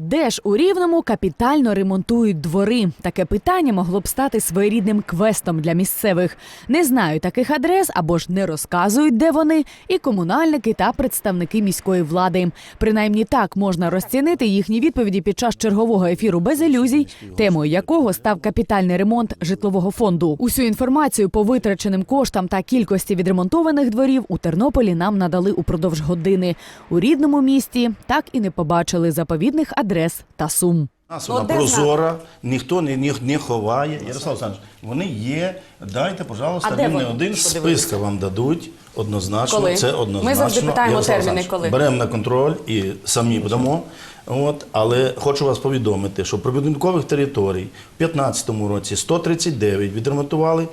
Де ж у Рівному капітально ремонтують двори? Таке питання могло б стати своєрідним квестом для місцевих. Не знають таких адрес або ж не розказують, де вони, і комунальники та представники міської влади. Принаймні так можна розцінити їхні відповіді під час чергового ефіру без ілюзій, темою якого став капітальний ремонт житлового фонду. Усю інформацію по витраченим коштам та кількості відремонтованих дворів у Тернополі нам надали упродовж години. У рідному місті так і не побачили заповідних адрес та сум. Нас вона прозора, ніхто не, не, не ховає. Ярослав Олександрович, вони є. Дайте, пожалуйста, він не один списка вам дадуть. Однозначно, Коли? це однозначно. Ми завжди питаємо Ярослав терміни, коли. Беремо на контроль і самі подамо. От, але хочу вас повідомити, що прибудинкових територій в 2015 році 139 відремонтували.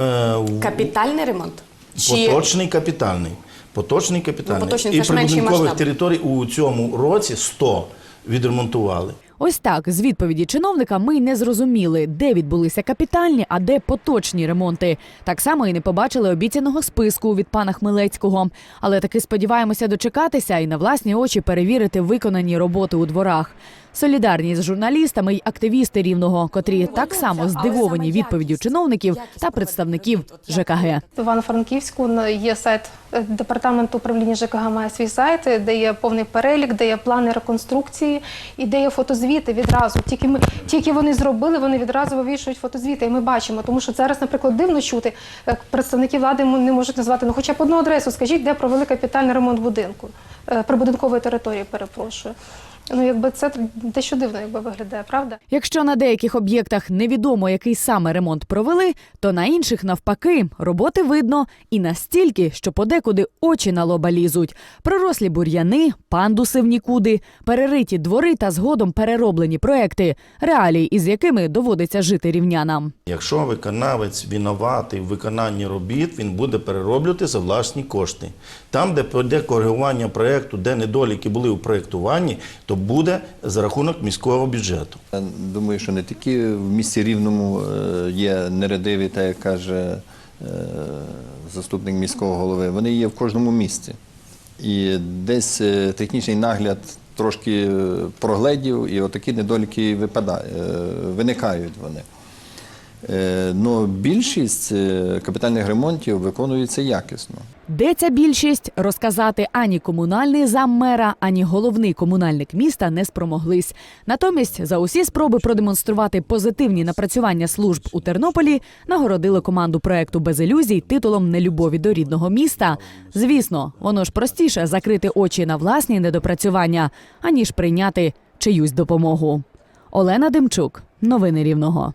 Е, Капітальний ремонт? Чи Поточний капітальний. Поточний капітальний. Ну, поточний і прибудинкових масштаб. територій у цьому році 100 відремонтували. Ось так з відповіді чиновника ми й не зрозуміли, де відбулися капітальні, а де поточні ремонти. Так само і не побачили обіцяного списку від пана Хмелецького. Але таки сподіваємося дочекатися і на власні очі перевірити виконані роботи у дворах. Солідарні з журналістами й активісти рівного, котрі так само здивовані відповіддю чиновників та представників ЖКГ. В Івано-Франківську є сайт е, департаменту управління ЖКГ має свій сайт, е, де є повний перелік, де є плани реконструкції і де є фотозвіти відразу. Тільки ми тільки вони зробили, вони відразу вивішують фотозвіти. І ми бачимо, тому що зараз, наприклад, дивно чути, як представники влади не можуть назвати ну, хоча б одну адресу. Скажіть, де провели капітальний ремонт будинку е, прибудинкової території. Перепрошую. Ну, якби це дещо дивно, якби виглядає, правда? Якщо на деяких об'єктах невідомо, який саме ремонт провели, то на інших навпаки роботи видно і настільки, що подекуди очі на лоба лізуть. Пророслі бур'яни, пандуси в нікуди, перериті двори та згодом перероблені проекти, реалії, із якими доводиться жити рівнянам. Якщо виконавець винуватий в виконанні робіт, він буде перероблювати за власні кошти. Там, де піде коригування проєкту, де недоліки були у проєктуванні, то буде за рахунок міського бюджету. Я думаю, що не тільки в місті Рівному е, є нерадиві, так як каже е, заступник міського голови, вони є в кожному місті. І десь е, технічний нагляд трошки прогледів, і отакі недоліки випада- е, виникають вони. Е, Но більшість е, капітальних ремонтів виконується якісно. Де ця більшість розказати ані комунальний заммера, ані головний комунальник міста не спромоглись. Натомість за усі спроби продемонструвати позитивні напрацювання служб у Тернополі нагородили команду проекту без ілюзій титулом нелюбові до рідного міста. Звісно, воно ж простіше закрити очі на власні недопрацювання, аніж прийняти чиюсь допомогу. Олена Демчук, новини Рівного.